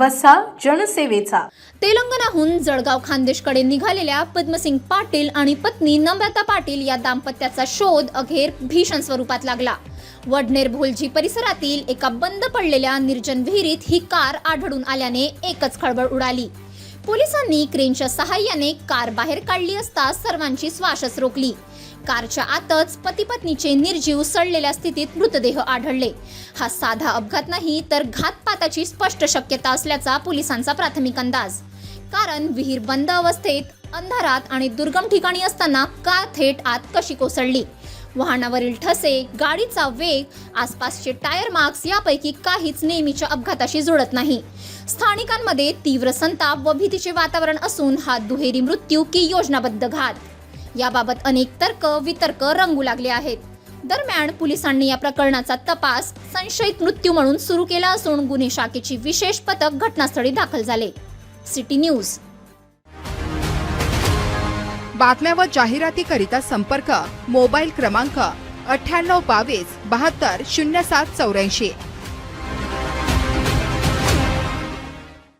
वसा जनसेवेचा. तेलंगणाहून जळगाव खानदेशकडे निघालेल्या पद्मसिंग पाटील आणि पत्नी नम्रता पाटील या दाम्पत्याचा शोध अखेर भीषण स्वरूपात लागला. वडनेर भोलजी परिसरातील एका बंद पडलेल्या निर्जन विहिरीत ही कार आढळून आल्याने एकच खळबळ उडाली. पोलिसांनी क्रेनच्या सहाय्याने कार बाहेर काढली असता सर्वांची श्वासच रोखली. कारच्या आतच पती पत्नीचे निर्जीव सडलेल्या स्थितीत मृतदेह आढळले. हा साधा अपघात नाही तर घातपाताची स्पष्ट शक्यता असल्याचा पोलिसांचा प्राथमिक अंदाज. कारण विहीर बंद अवस्थेत अंधारात आणि दुर्गम ठिकाणी असताना कार थेट आत कशी कोसळली? वाहनावरील ठसे गाडीचा वेग आसपासचे टायर मार्क्स यापैकी काहीच नेहमीच्या अपघाताशी जुळत नाही. स्थानिकांमध्ये तीव्र संताप व भीतीचे वातावरण असून हा दुहेरी मृत्यू की योजनाबद्ध घात? याबाबत अनेक तर्क वितर्क रंगू लागले आहेत. दरम्यान पोलिसांनी या प्रकरणाचा तपास संशयित मृत्यू म्हणून सुरू केला असून गुन्हे शाखेची विशेष पथक घटनास्थळी दाखल झाले. City news. बातम्या व जाहिरातीकरिता संपर्क मोबाईल क्रमांक अठ्ठ्याण्णव बावीस बहात्तर शून्य सात चौऱ्याऐंशी.